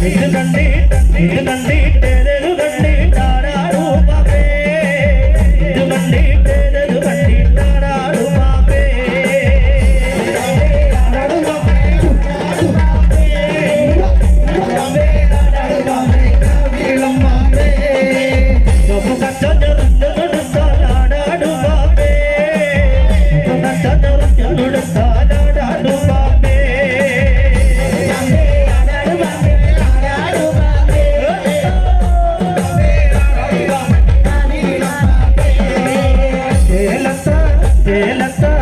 నిజండి నిజండి తెరలు గండి తారాడు పాపే నిజండి తెరలు గండి తారాడు పాపే Thank you. de la